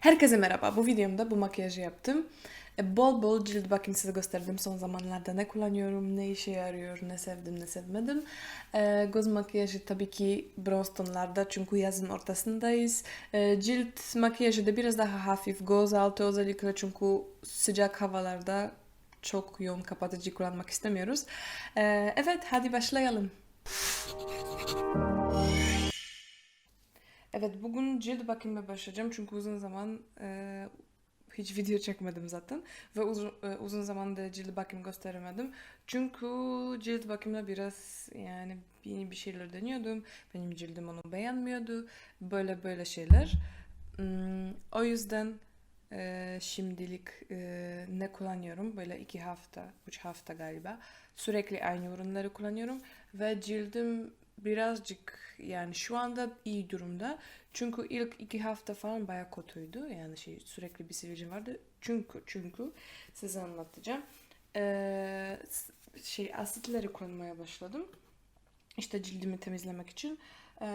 Herkese merhaba. Bu videomda bu makyajı yaptım. E, Bol bol cilt bakım size gösterdim son zamanlarda ne kullanıyorum, ne işe yarıyor, ne sevdim, ne sevmedim. E, göz makyajı tabii ki bronz tonlarda çünkü yazın ortasındayız. E, cilt makyajı da biraz daha hafif göz altı özellikle çünkü sıcak havalarda çok yoğun kapatıcı kullanmak istemiyoruz. E, evet hadi başlayalım. Evet bugün cilt bakımına başlayacağım çünkü uzun zaman e, hiç video çekmedim zaten ve uzun, e, uzun zaman da cilt bakım gösteremedim. Çünkü cilt bakımına biraz yani yeni bir şeyler deniyordum. Benim cildim onu beğenmiyordu. Böyle böyle şeyler. Hmm, o yüzden e, şimdilik e, ne kullanıyorum? Böyle iki hafta, üç hafta galiba. Sürekli aynı ürünleri kullanıyorum ve cildim birazcık yani şu anda iyi durumda. Çünkü ilk iki hafta falan bayağı kötüydü. Yani şey sürekli bir sivilcem vardı. Çünkü çünkü size anlatacağım. Ee, şey asitleri kullanmaya başladım. İşte cildimi temizlemek için. Ee,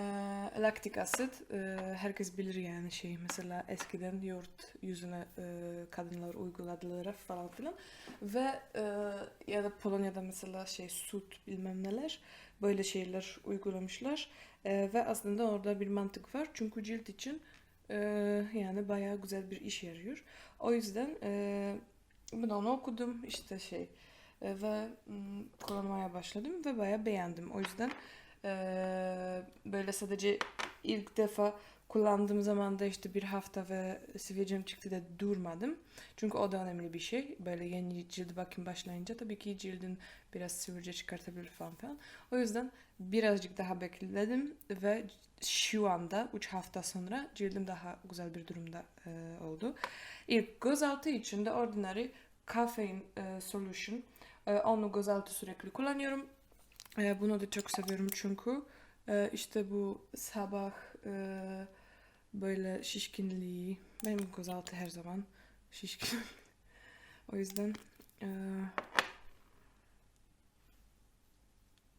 laktik asit e, herkes bilir yani şey mesela eskiden yoğurt yüzüne e, kadınlar uyguladılar falan filan ve e, ya da Polonya'da mesela şey süt bilmem neler böyle şeyler uygulamışlar. Ee, ve aslında orada bir mantık var. Çünkü cilt için e, yani bayağı güzel bir iş yarıyor. O yüzden e, ben onu okudum işte şey e, ve kullanmaya başladım ve bayağı beğendim. O yüzden ee, böyle sadece ilk defa kullandığım zaman da işte bir hafta ve sivilcem çıktı da durmadım. Çünkü o da önemli bir şey. Böyle yeni cilt bakım başlayınca tabii ki cildin biraz sivilce çıkartabilir falan filan. O yüzden birazcık daha bekledim ve şu anda 3 hafta sonra cildim daha güzel bir durumda e, oldu. İlk gözaltı için de Ordinary Caffeine e, Solution. E, onu gözaltı sürekli kullanıyorum. E, bunu da çok seviyorum çünkü e, işte bu sabah e, böyle şişkinliği benim gözaltı her zaman şişkin. o yüzden e,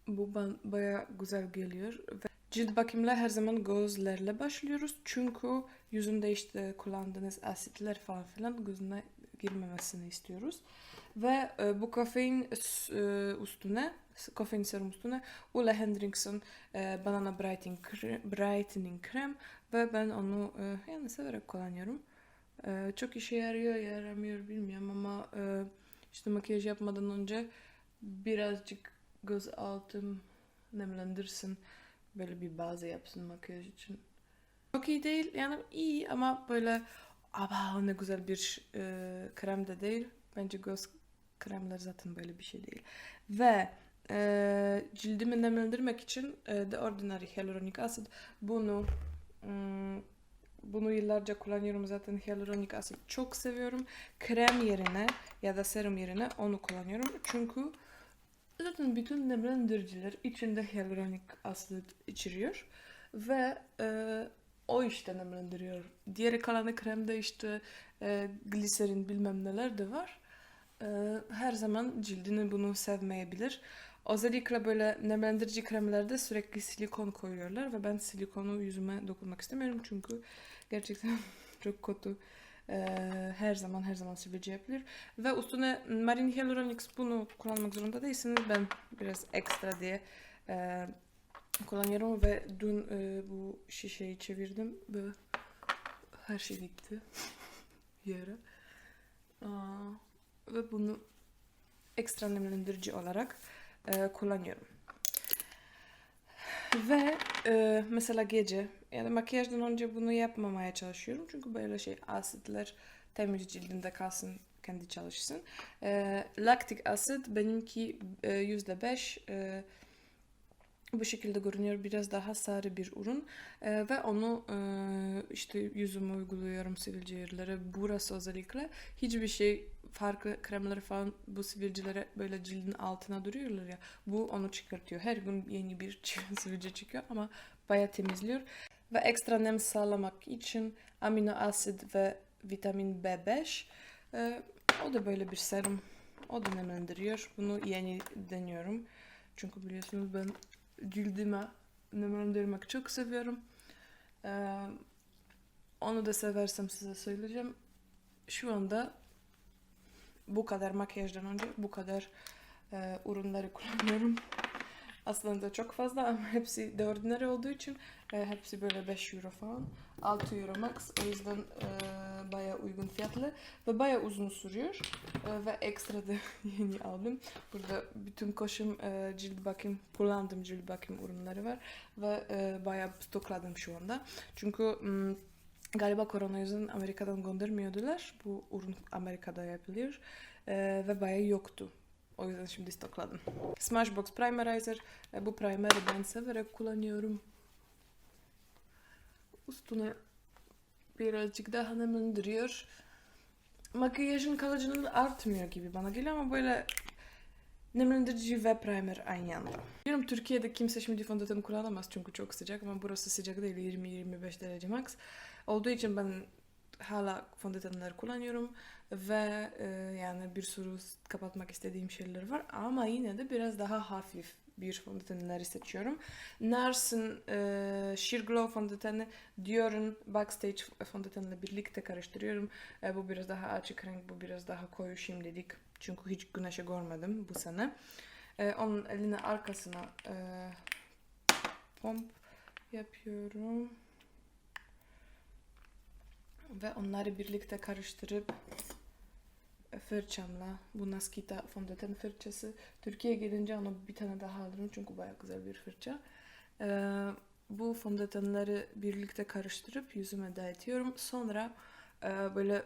bu bana baya güzel geliyor ve cilt bakımla her zaman gözlerle başlıyoruz çünkü yüzünde işte kullandığınız asitler falan filan gözüne girmemesini istiyoruz. Ve e, bu kafein e, üstüne, kafein serum üstüne Ulla Hendrickson e, Banana Brightening, Kre- Brightening Krem ve ben onu e, yani severek kullanıyorum. E, çok işe yarıyor, yaramıyor bilmiyorum ama e, işte makyaj yapmadan önce birazcık göz altım nemlendirsin. Böyle bir bazı yapsın makyaj için. Çok iyi değil yani iyi ama böyle aba ne güzel bir e, krem de değil. Bence göz kremler zaten böyle bir şey değil. Ve e, cildimi nemlendirmek için e, The Ordinary Hyaluronic Acid bunu mm, bunu yıllarca kullanıyorum zaten Hyaluronic Acid çok seviyorum. Krem yerine ya da serum yerine onu kullanıyorum. Çünkü zaten bütün nemlendiriciler içinde Hyaluronic Acid içeriyor. Ve e, o işte nemlendiriyor. Diğeri kalanı kremde işte e, gliserin bilmem neler de var. E, her zaman cildini bunu sevmeyebilir. Özellikle böyle nemlendirici kremlerde sürekli silikon koyuyorlar ve ben silikonu yüzüme dokunmak istemiyorum çünkü gerçekten çok kötü. E, her zaman her zaman sivilce yapılır. Ve üstüne Marine Hyaluronic bunu kullanmak zorunda değilsiniz. Ben biraz ekstra diye e, kullanıyorum ve dün e, bu şişeyi çevirdim ve her şey gitti yere. Aa, ve bunu ekstra nemlendirici olarak e, kullanıyorum. Ve e, mesela gece yani makyajdan önce bunu yapmamaya çalışıyorum. Çünkü böyle şey asitler temiz cildinde kalsın kendi çalışsın. E, laktik asit benimki e, yüzde beş e, bu şekilde görünüyor. Biraz daha sarı bir ürün. Ee, ve onu e, işte yüzüme uyguluyorum sivilce yerlere. Burası özellikle. Hiçbir şey farklı kremleri falan bu sivilcelere böyle cildin altına duruyorlar ya. Bu onu çıkartıyor. Her gün yeni bir sivilce çıkıyor ama bayağı temizliyor. Ve ekstra nem sağlamak için amino asit ve vitamin B5. Ee, o da böyle bir serum. O da nemlendiriyor. Bunu yeni deniyorum. Çünkü biliyorsunuz ben cildime nemlendirmek çok seviyorum. Ee, Onu da seversem size söyleyeceğim. Şu anda bu kadar makyajdan önce bu kadar e, ürünleri kullanıyorum. Aslında çok fazla ama hepsi de ordinary olduğu için e, hepsi böyle 5 euro falan. 6 euro max. O yüzden e, bayağı uygun fiyatlı ve bayağı uzun sürüyor. E, ve ekstra da yeni aldım. Burada bütün koşum e, cilt bakım, kullandığım cilt bakım ürünleri var ve e, bayağı stokladım şu anda. Çünkü galiba korona yüzünden Amerika'dan göndermiyordular. Bu ürün Amerika'da yapılıyor e, ve bayağı yoktu. O yüzden şimdi stokladım. Smashbox Primerizer. Bu primeri ben severek kullanıyorum. Üstüne birazcık daha nemlendiriyor. Makyajın kalıcılığı artmıyor gibi bana geliyor ama böyle nemlendirici ve primer aynı anda. Biliyorum Türkiye'de kimse şimdi fondöten kullanamaz çünkü çok sıcak ama burası sıcak değil 20-25 derece max. Olduğu için ben hala fondötenler kullanıyorum ve e, yani bir sürü kapatmak istediğim şeyler var ama yine de biraz daha hafif bir fondötenleri seçiyorum. Nars'ın e, Sheer Glow fondöteni Dior'un Backstage fondötenle birlikte karıştırıyorum. E, bu biraz daha açık renk, bu biraz daha koyu şimdilik. Çünkü hiç güneşi görmedim bu sene. E, onun eline arkasına e, pomp yapıyorum. Ve onları birlikte karıştırıp fırçamla bu Naskita fondöten fırçası. Türkiye'ye gelince onu bir tane daha alırım çünkü bayağı güzel bir fırça. Ee, bu fondötenleri birlikte karıştırıp yüzüme dağıtıyorum. Sonra e, böyle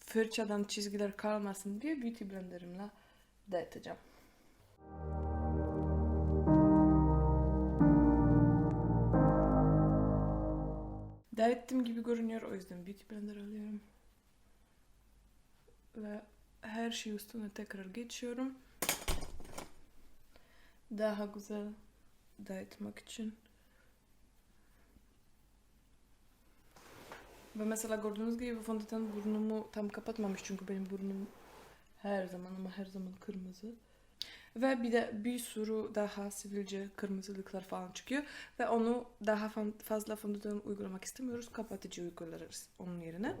fırçadan çizgiler kalmasın diye beauty blenderimle dağıtacağım. Dağıttım gibi görünüyor o yüzden beauty blender alıyorum. Ve her şey üstüne tekrar geçiyorum. Daha güzel dağıtmak için. Ve mesela gördüğünüz gibi fondöten burnumu tam kapatmamış çünkü benim burnum her zaman ama her zaman kırmızı. Ve bir de bir sürü daha sivilce kırmızılıklar falan çıkıyor. Ve onu daha fazla fondöten uygulamak istemiyoruz. Kapatıcı uygularız onun yerine.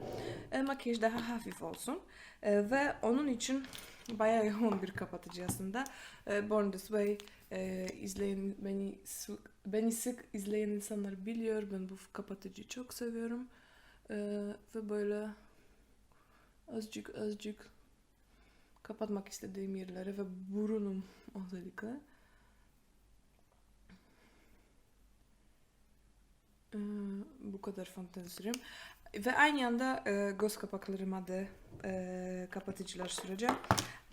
E, makyaj daha hafif olsun. E, ve onun için bayağı yoğun bir kapatıcı aslında. E, Born This Way e, izleyen, beni, beni sık izleyen insanlar biliyor. Ben bu kapatıcıyı çok seviyorum. E, ve böyle azıcık azıcık kapatmak istediğim yerleri ve burnum özellikle. Ee, bu kadar sürüyorum. Ve aynı anda e, göz kapaklarıma da e, kapatıcılar süreceğim.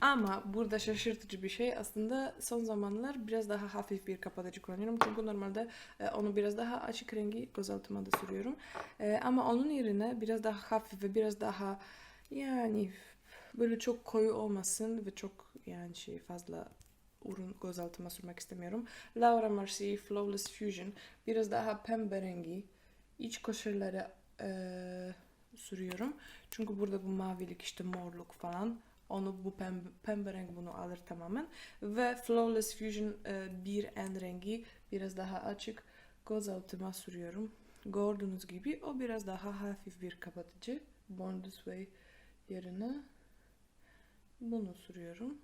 Ama burada şaşırtıcı bir şey aslında son zamanlar biraz daha hafif bir kapatıcı kullanıyorum. Çünkü normalde e, onu biraz daha açık rengi göz altıma da sürüyorum. E, ama onun yerine biraz daha hafif ve biraz daha yani böyle çok koyu olmasın ve çok yani şey fazla ürün göz altıma sürmek istemiyorum. Laura Mercier Flawless Fusion biraz daha pembe rengi iç koşulları e, sürüyorum. Çünkü burada bu mavilik işte morluk falan onu bu pembe, pembe renk bunu alır tamamen. Ve Flawless Fusion e, bir en rengi biraz daha açık göz altıma sürüyorum. Gördüğünüz gibi o biraz daha hafif bir kapatıcı. Born This Way yerine bunu sürüyorum.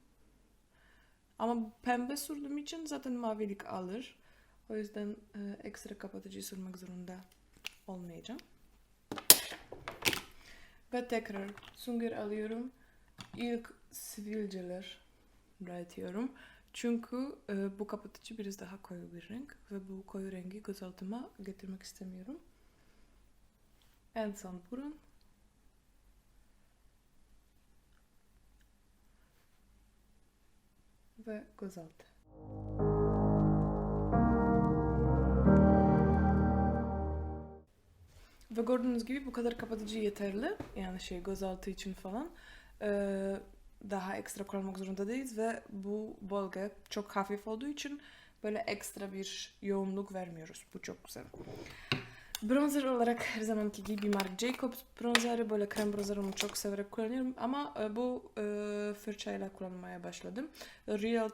Ama pembe sürdüğüm için zaten mavilik alır. O yüzden e, ekstra kapatıcı sürmek zorunda olmayacağım. Ve tekrar sünger alıyorum. İlk sivilceler dağıtıyorum. Çünkü e, bu kapatıcı biraz daha koyu bir renk ve bu koyu rengi göz altıma getirmek istemiyorum. En son burun. Ve gözaltı. Ve gördüğünüz gibi bu kadar kapatıcı yeterli. Yani şey gözaltı için falan. Ee, daha ekstra kullanmak zorunda değiliz ve bu bölge çok hafif olduğu için böyle ekstra bir yoğunluk vermiyoruz. Bu çok güzel. Bronzer olarak her zamanki gibi Marc Jacobs bronzeri böyle krem bronzer onu çok severek kullanıyorum ama e, bu e, fırçayla kullanmaya başladım. Real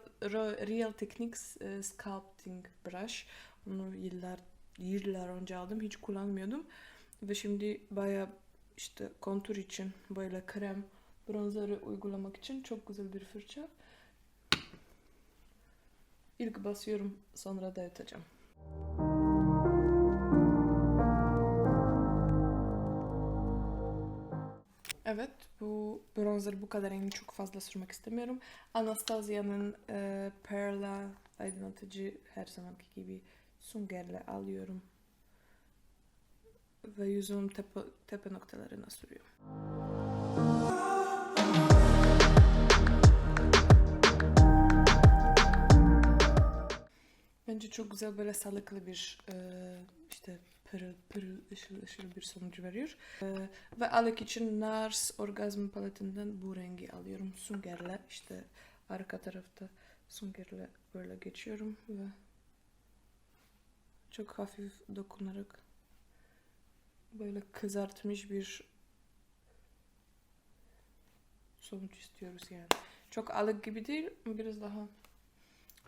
Real Techniques e, Sculpting Brush. Onu yıllar yıllar önce aldım. Hiç kullanmıyordum. Ve şimdi baya işte kontur için böyle krem, bronzeri uygulamak için çok güzel bir fırça. İlk basıyorum sonra dağıtacağım. Evet, bu bronzer bu kadar yani çok fazla sürmek istemiyorum. Anastasia'nın e, Perla aydınlatıcı her zamanki gibi süngerle alıyorum. Ve yüzümün tepe, tepe noktalarına sürüyorum. Bence çok güzel böyle sağlıklı bir e, işte pırıl pırıl ışıl ışıl bir sonucu veriyor. E, ve Alec için Nars Orgasm paletinden bu rengi alıyorum. Süngerle işte arka tarafta süngerle böyle geçiyorum ve çok hafif dokunarak böyle kızartmış bir sonuç istiyoruz yani. Çok Alec gibi değil biraz daha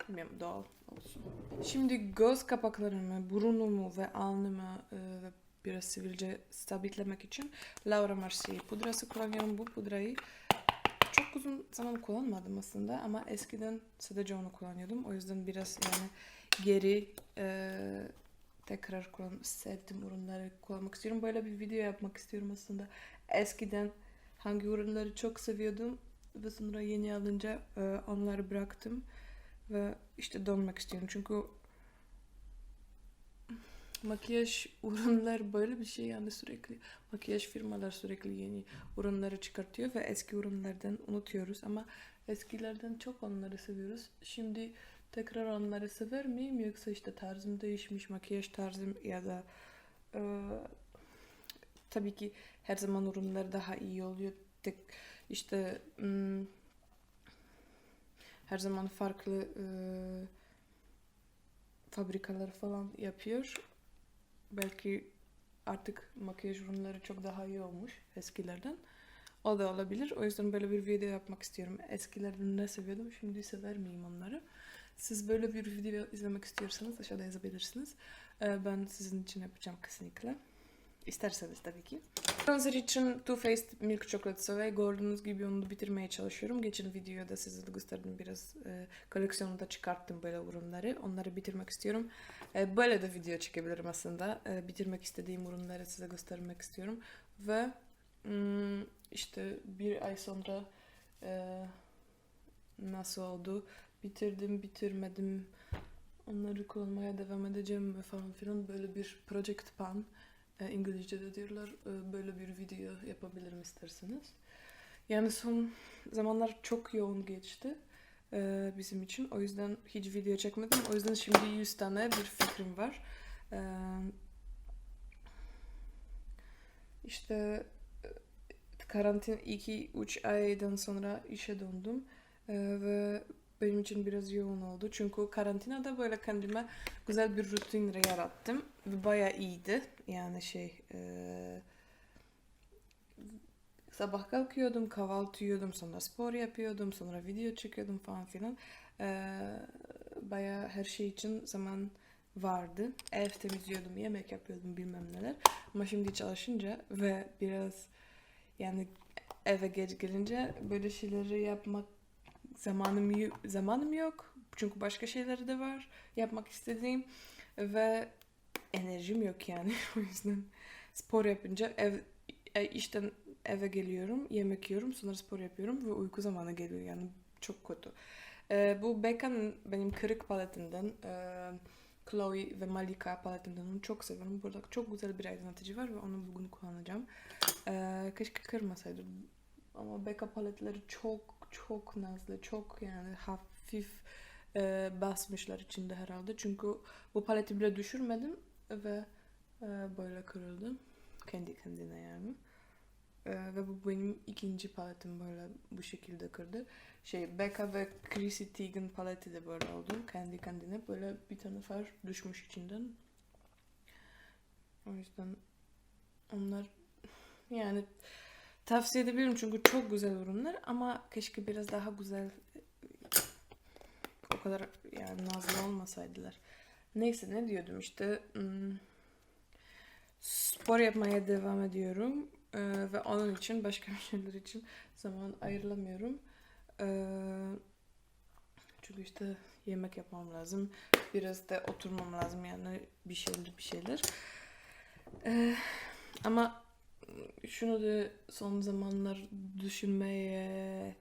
bilmiyorum doğal olsun. Şimdi göz kapaklarımı, burnumu ve alnımı e, biraz sivilce sabitlemek için Laura Mercier pudrası kullanıyorum. Bu pudrayı çok uzun zaman kullanmadım aslında ama eskiden sadece onu kullanıyordum. O yüzden biraz yani geri e, tekrar kullan sevdiğim ürünleri kullanmak istiyorum. Böyle bir video yapmak istiyorum aslında. Eskiden hangi ürünleri çok seviyordum ve sonra yeni alınca e, onları bıraktım ve işte dönmek istiyorum. Çünkü makyaj ürünler böyle bir şey yani sürekli makyaj firmalar sürekli yeni ürünleri çıkartıyor ve eski ürünlerden unutuyoruz ama eskilerden çok onları seviyoruz. Şimdi tekrar onları sever miyim yoksa işte tarzım değişmiş makyaj tarzım ya da e, tabii ki her zaman ürünler daha iyi oluyor. Tek işte hmm, her zaman farklı e, fabrikalar falan yapıyor. Belki artık makyaj ürünleri çok daha iyi olmuş eskilerden. O da olabilir. O yüzden böyle bir video yapmak istiyorum. Eskilerden ne seviyordum, şimdi sever miyim onları? Siz böyle bir video izlemek istiyorsanız aşağıda yazabilirsiniz. Ee, Ben sizin için yapacağım kesinlikle. İsterseniz tabii ki. Bronzer için Too Faced Milk Chocolate Soleil gördüğünüz gibi onu bitirmeye çalışıyorum. Geçen videoda size de gösterdim biraz e, koleksiyonunda çıkarttım böyle ürünleri. Onları bitirmek istiyorum. E, böyle de video çekebilirim aslında. E, bitirmek istediğim ürünleri size göstermek istiyorum. Ve mm, işte bir ay sonra e, nasıl oldu? Bitirdim, bitirmedim. Onları kullanmaya devam edeceğim ve falan filan böyle bir project plan. E, İngilizce'de diyorlar. E, böyle bir video yapabilirim isterseniz. Yani son zamanlar çok yoğun geçti e, bizim için. O yüzden hiç video çekmedim. O yüzden şimdi 100 tane bir fikrim var. E, işte karantin 2-3 aydan sonra işe döndüm. Ve benim için biraz yoğun oldu. Çünkü karantinada böyle kendime güzel bir rutin yarattım. Ve bayağı iyiydi. Yani şey... E, sabah kalkıyordum, kahvaltı yiyordum, sonra spor yapıyordum, sonra video çekiyordum falan filan. E, bayağı her şey için zaman vardı. Ev temizliyordum, yemek yapıyordum bilmem neler. Ama şimdi çalışınca ve biraz yani eve geç gelince böyle şeyleri yapmak zamanım zamanım yok. Çünkü başka şeyleri de var yapmak istediğim ve enerjim yok yani. o yüzden spor yapınca ev e, işten eve geliyorum, yemek yiyorum, sonra spor yapıyorum ve uyku zamanı geliyor yani çok kötü. Ee, bu Becca'nın benim kırık paletinden e, Chloe ve Malika paletinden onu çok seviyorum. Burada çok güzel bir aydınlatıcı var ve onu bugün kullanacağım. Ee, keşke kırmasaydım. Ama Becca paletleri çok çok nazlı, çok yani hafif e, basmışlar içinde herhalde. Çünkü bu paleti bile düşürmedim ve e, böyle kırıldı. Kendi kendine yani. E, ve bu benim ikinci paletim böyle bu şekilde kırdı. Şey Becca ve Chrissy Teigen paleti de böyle oldu. Kendi kendine böyle bir tane far düşmüş içinden. O yüzden onlar yani tavsiye edebilirim çünkü çok güzel ürünler ama keşke biraz daha güzel o kadar yani nazlı olmasaydılar. Neyse ne diyordum işte hmm, spor yapmaya devam ediyorum. Ee, ve onun için başka şeyler için zaman ayırlamıyorum. Ee, çünkü işte yemek yapmam lazım. Biraz da oturmam lazım yani bir şeyler bir şeyler. Ee, ama şunu da son zamanlar düşünmeye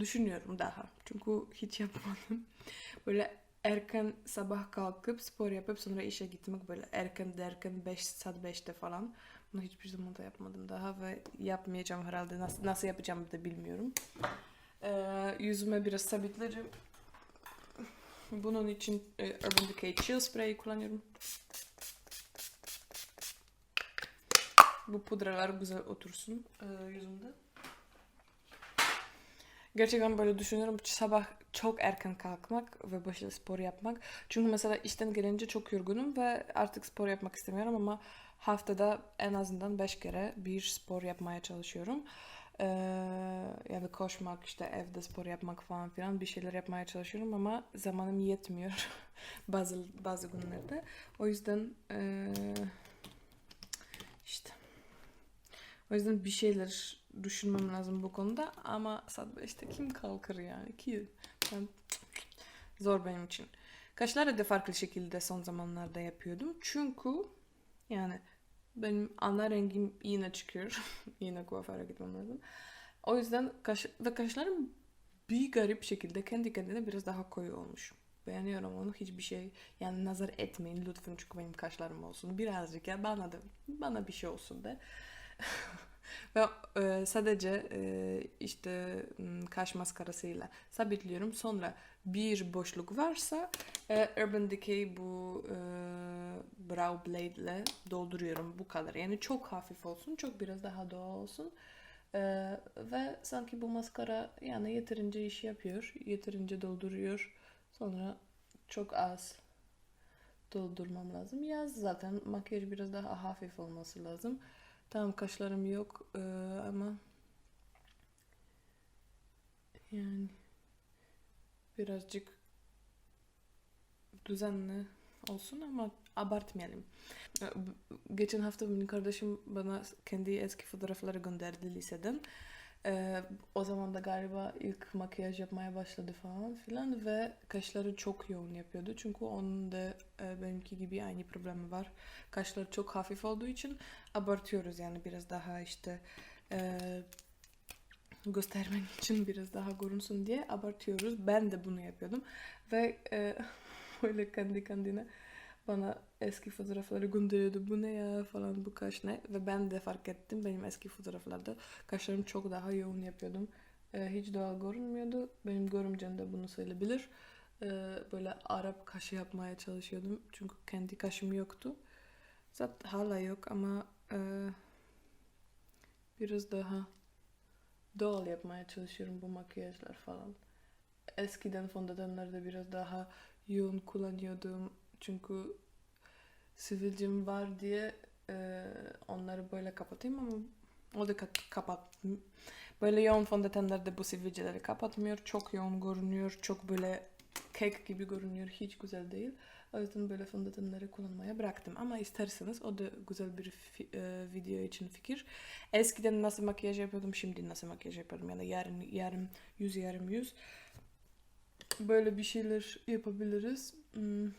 düşünüyorum daha. Çünkü hiç yapmadım. Böyle erken sabah kalkıp spor yapıp sonra işe gitmek böyle erken derken 5 saat 5'te falan. Bunu hiçbir zaman da yapmadım daha ve yapmayacağım herhalde. Nasıl, nasıl yapacağımı da bilmiyorum. Ee, yüzüme biraz sabitlerim. Bunun için e, Urban Decay Chill Spray kullanıyorum. Bu pudralar güzel otursun e, yüzümde. Gerçekten böyle düşünüyorum. Sabah çok erken kalkmak ve başta spor yapmak. Çünkü mesela işten gelince çok yorgunum ve artık spor yapmak istemiyorum ama haftada en azından 5 kere bir spor yapmaya çalışıyorum. Ee, yani koşmak, işte evde spor yapmak falan filan bir şeyler yapmaya çalışıyorum ama zamanım yetmiyor bazı bazı günlerde. O yüzden ee, işte o yüzden bir şeyler düşünmem lazım bu konuda ama saat 5'te kim kalkır yani ki ben, zor benim için. Kaşları da farklı şekilde son zamanlarda yapıyordum. Çünkü yani benim ana rengim yine çıkıyor. yine kuaföre gitmem lazım. O yüzden kaş ve kaşlarım bir garip şekilde kendi kendine biraz daha koyu olmuş. Beğeniyorum onu hiçbir şey yani nazar etmeyin lütfen çünkü benim kaşlarım olsun birazcık ya bana da bana bir şey olsun de. Ve e, sadece e, işte kaş maskarasıyla sabitliyorum. Sonra bir boşluk varsa e, Urban Decay bu e, brow blade ile dolduruyorum bu kadar. Yani çok hafif olsun, çok biraz daha doğal olsun. E, ve sanki bu maskara yani yeterince iş yapıyor, yeterince dolduruyor. Sonra çok az doldurmam lazım. Yaz zaten makyaj biraz daha hafif olması lazım. Tamam kaşlarım yok e, ama yani birazcık düzenli olsun ama abartmayalım. E, Geçen hafta benim kardeşim bana kendi eski fotoğrafları gönderdi liseden. E, o zaman da galiba ilk makyaj yapmaya başladı falan filan ve kaşları çok yoğun yapıyordu. Çünkü onun da e, benimki gibi aynı problemi var. Kaşları çok hafif olduğu için abartıyoruz yani biraz daha işte e, göstermen için biraz daha görünsün diye abartıyoruz. Ben de bunu yapıyordum ve e, böyle kendi kendine bana eski fotoğrafları gönderiyordu. Bu ne ya falan bu kaş ne? Ve ben de fark ettim benim eski fotoğraflarda kaşlarım çok daha yoğun yapıyordum. E, hiç doğal görünmüyordu. Benim görümcem de bunu söyleyebilir. E, böyle Arap kaşı yapmaya çalışıyordum. Çünkü kendi kaşım yoktu. Zaten hala yok ama e, biraz daha doğal yapmaya çalışıyorum bu makyajlar falan. Eskiden fondötenlerde biraz daha yoğun kullanıyordum. Çünkü sivilcem var diye e, onları böyle kapatayım ama o da ka- kapat. Böyle yoğun fondötenlerde bu sivilceleri kapatmıyor. Çok yoğun görünüyor. Çok böyle kek gibi görünüyor. Hiç güzel değil. O yüzden böyle fondötenleri kullanmaya bıraktım. Ama isterseniz o da güzel bir e, video için fikir. Eskiden nasıl makyaj yapıyordum, şimdi nasıl makyaj yapıyorum. Yani yarın yarım yüz yarım yüz. Böyle bir şeyler yapabiliriz. Hmm.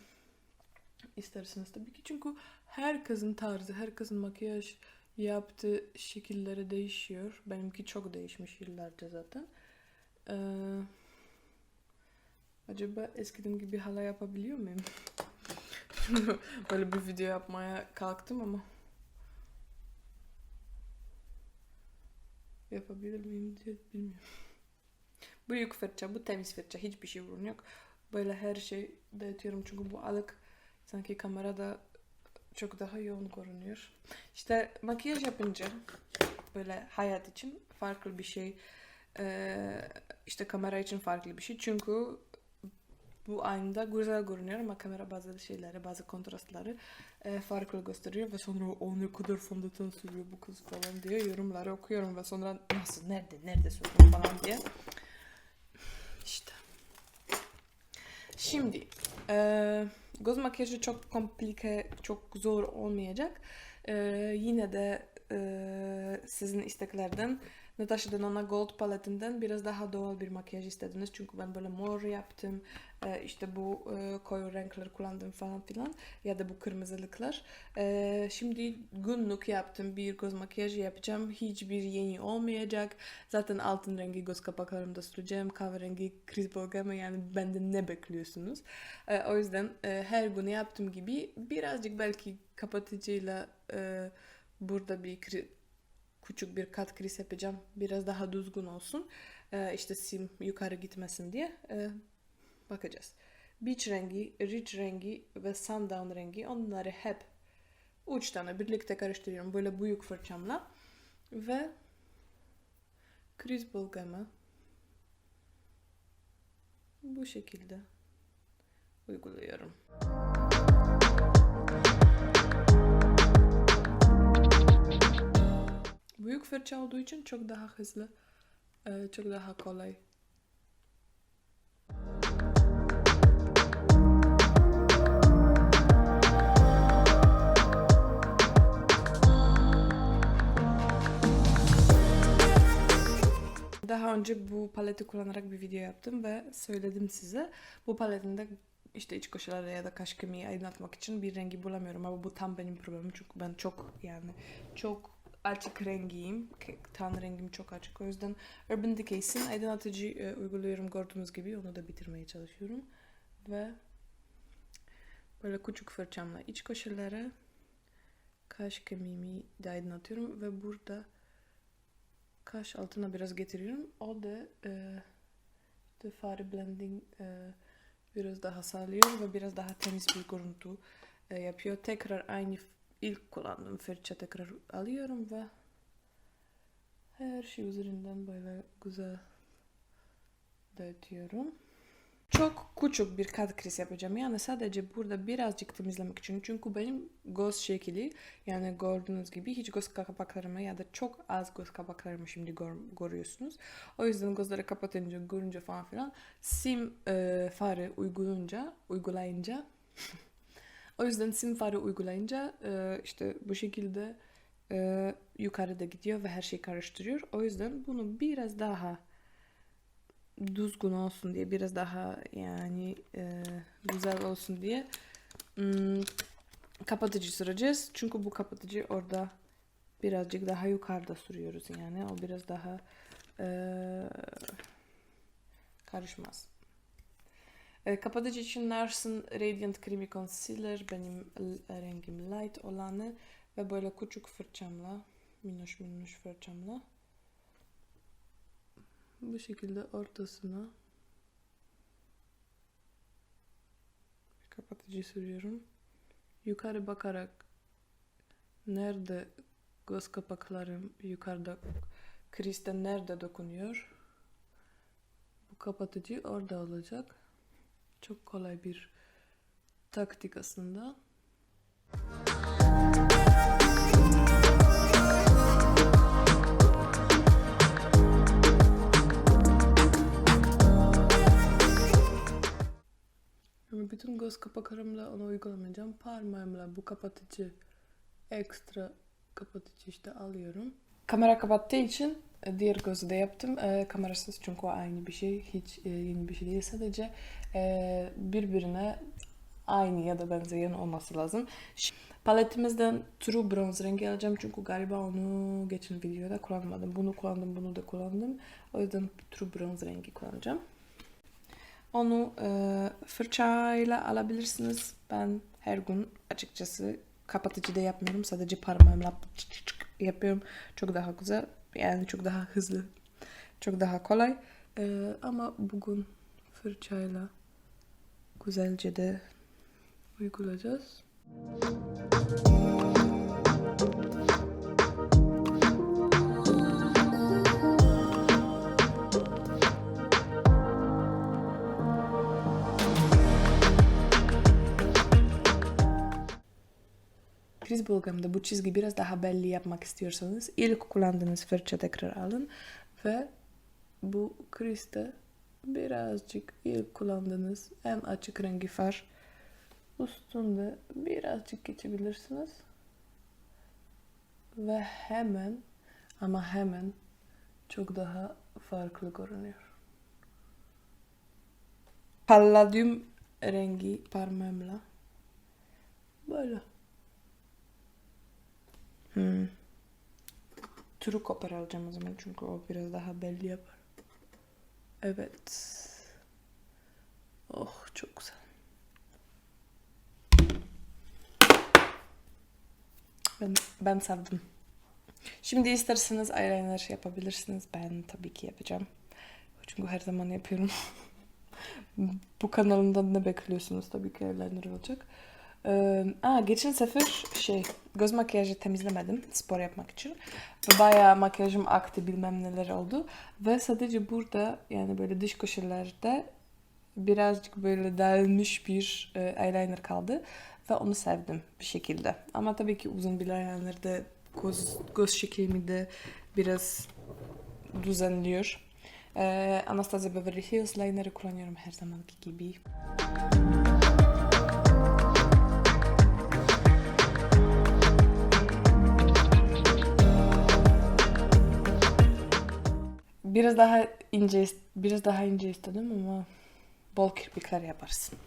İsterseniz tabii ki. Çünkü herkesin tarzı, herkesin makyaj yaptığı şekilleri değişiyor. Benimki çok değişmiş yıllarca zaten. Ee, acaba eskiden gibi hala yapabiliyor muyum? Böyle bir video yapmaya kalktım ama yapabilir miyim diye bilmiyorum. Büyük fırça, bu temiz fırça. Hiçbir şey vurun yok. Böyle her şey dağıtıyorum çünkü bu alık sanki kamerada çok daha yoğun görünüyor. İşte makyaj yapınca böyle hayat için farklı bir şey. Ee, işte kamera için farklı bir şey. Çünkü bu aynada güzel görünüyor ama kamera bazı şeyleri, bazı kontrastları e, farklı gösteriyor ve sonra o ne kadar fondöten sürüyor bu kız falan diye yorumları okuyorum ve sonra nasıl, nerede, nerede sürdün falan diye. İşte. Şimdi e, göz makyajı çok komplike, çok zor olmayacak. Ee, yine de e, sizin isteklerden Natasha Denona Gold paletinden biraz daha doğal bir makyaj istediniz. Çünkü ben böyle mor yaptım. Ee, işte bu e, koyu renkler kullandım falan filan. Ya da bu kırmızılıklar. Ee, şimdi günlük yaptım bir göz makyajı yapacağım. Hiçbir yeni olmayacak. Zaten altın rengi göz kapaklarımda süreceğim. Kahverengi kriz bölgeme yani benden ne bekliyorsunuz? Ee, o yüzden e, her gün yaptığım gibi birazcık belki kapatıcıyla e, burada bir küçük bir kat kriz yapacağım. Biraz daha düzgün olsun. Ee, işte sim yukarı gitmesin diye. Ee, bakacağız. Beach rengi, rich rengi ve sundown rengi onları hep üç tane birlikte karıştırıyorum böyle büyük fırçamla ve kriz bölgeme bu şekilde uyguluyorum. Büyük fırça olduğu için çok daha hızlı, e, çok daha kolay. Daha önce bu paleti kullanarak bir video yaptım ve söyledim size. Bu paletinde işte iç koşullarda ya da kaş kemiği aydınlatmak için bir rengi bulamıyorum ama bu tam benim problemim çünkü ben çok yani çok açık rengiyim. Ten rengim çok açık. O yüzden Urban Decay'sin aydınlatıcı e, uyguluyorum gördüğünüz gibi. Onu da bitirmeye çalışıyorum. Ve böyle küçük fırçamla iç koşullara kaş kemiğimi de aydınlatıyorum ve burada kaş altına biraz getiriyorum. O da e, de fare blending e, biraz daha sağlıyor ve biraz daha temiz bir görüntü e, yapıyor. Tekrar aynı ilk kullandığım fırça tekrar alıyorum ve her şey üzerinden böyle güzel dağıtıyorum. Çok küçük bir kat kriz yapacağım. Yani sadece burada birazcık temizlemek için. Çünkü benim göz şekli yani gördüğünüz gibi hiç göz kapaklarımı ya da çok az göz kapaklarımı şimdi gör, görüyorsunuz. O yüzden gözleri kapatınca, görünce falan filan sim e, farı uygulayınca, uygulayınca o yüzden sim farı uygulayınca e, işte bu şekilde e, yukarıda gidiyor ve her şeyi karıştırıyor. O yüzden bunu biraz daha düzgün olsun diye biraz daha yani e, güzel olsun diye hmm, kapatıcı süreceğiz. Çünkü bu kapatıcı orada birazcık daha yukarıda sürüyoruz yani. O biraz daha e, karışmaz. E, kapatıcı için Nars'ın Radiant Creamy Concealer benim rengim light olanı ve böyle küçük fırçamla minnoş minnoş fırçamla bu şekilde ortasına kapatıcı sürüyorum. Yukarı bakarak nerede göz kapaklarım yukarıda kriste nerede dokunuyor bu kapatıcı orada olacak. Çok kolay bir taktik aslında. Ama bütün göz kapaklarımla onu uygulamayacağım. Parmağımla bu kapatıcı ekstra kapatıcı işte alıyorum. Kamera kapattığı için diğer gözü de yaptım. E, kamerasız çünkü o aynı bir şey. Hiç e, yeni bir şey değil. Sadece e, birbirine aynı ya da benzeyen olması lazım. Ş- Paletimizden True Bronze rengi alacağım çünkü galiba onu geçen videoda kullanmadım. Bunu kullandım, bunu da kullandım. O yüzden True Bronze rengi kullanacağım. Onu e, fırçayla alabilirsiniz. Ben her gün açıkçası kapatıcı da yapmıyorum. Sadece parmağımla yapıyorum. Çok daha güzel. Yani çok daha hızlı. Çok daha kolay. E, ama bugün fırçayla güzelce de uygulayacağız. Kriz bölgemde bu çizgi biraz daha belli yapmak istiyorsanız ilk kullandığınız fırça tekrar alın ve bu krizde birazcık ilk kullandığınız en açık rengi far üstünde birazcık geçebilirsiniz. ve hemen ama hemen çok daha farklı görünüyor. Palladyum rengi parmağımla. Böyle. Hmm. Turu kopar alacağım o zaman çünkü o biraz daha belli yapar. Evet. Oh çok güzel. Ben, ben sevdim. Şimdi isterseniz eyeliner yapabilirsiniz. Ben tabii ki yapacağım. Çünkü her zaman yapıyorum. Bu kanalımdan ne bekliyorsunuz? Tabii ki eyeliner olacak. Ee, aa, geçen sefer şey göz makyajı temizlemedim spor yapmak için. Ve Bayağı makyajım aktı bilmem neler oldu. Ve sadece burada yani böyle dış köşelerde birazcık böyle dağılmış bir e, eyeliner kaldı. Ve onu sevdim bir şekilde. Ama tabii ki uzun bir eyeliner de göz, göz şeklimi de biraz düzenliyor. Ee, Anastasia Beverly Hills liner'ı kullanıyorum her zamanki gibi. Biraz daha ince biraz daha ince istedim ama bol kirpikler yaparsın.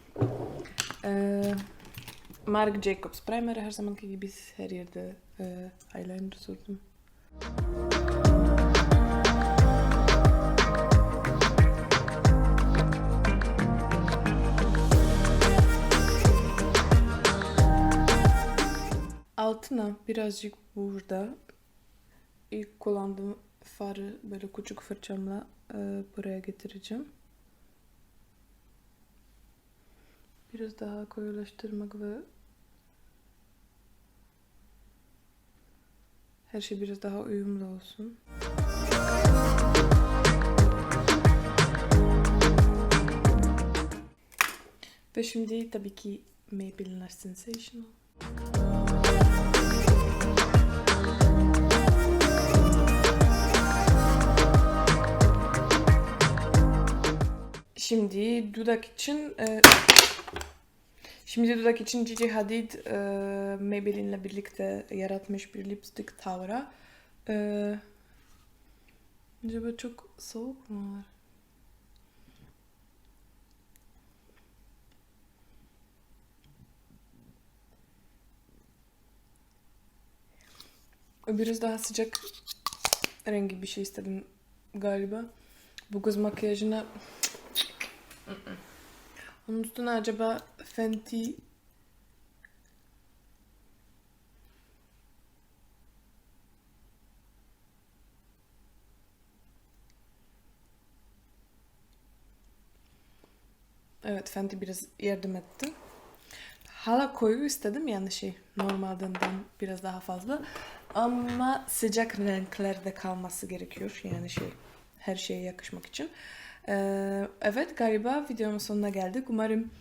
Ee, Marc Jacobs primer her zamanki gibi her yerde e, eyeliner sürdüm. Altına birazcık burada ilk kullandığım farı böyle küçük fırçamla e, buraya getireceğim. Biraz daha koyulaştırmak ve her şey biraz daha uyumlu olsun. Ve şimdi tabii ki Maybelline Sensational. Şimdi dudak için e, Şimdi dudak için Gigi Hadid e, Maybelline'le birlikte yaratmış bir lipstick Tavra. E, acaba çok soğuk mu var? Biraz daha sıcak rengi bir şey istedim galiba. Bu göz makyajına onun üstüne acaba Fenty Evet Fenty biraz yardım etti. Hala koyu istedim yani şey normalden biraz daha fazla. Ama sıcak renklerde kalması gerekiyor yani şey her şeye yakışmak için. Ee, evet galiba videomun sonuna geldik. Umarım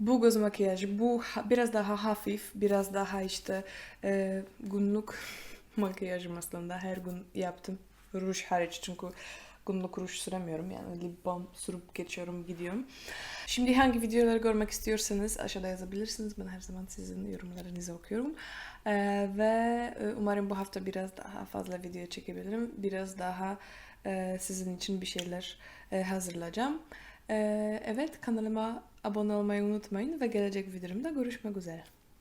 bu göz makyajı bu biraz daha hafif, biraz daha işte e, günlük makyajım aslında her gün yaptım. Ruj hariç çünkü günlük ruj süremiyorum yani lip balm sürüp geçiyorum gidiyorum. Şimdi hangi videoları görmek istiyorsanız aşağıda yazabilirsiniz. Ben her zaman sizin yorumlarınızı okuyorum. Ee, ve e, umarım bu hafta biraz daha fazla video çekebilirim. Biraz daha e, sizin için bir şeyler e, hazırlayacağım. E, evet kanalıma abone olmayı unutmayın ve gelecek videomda görüşmek üzere.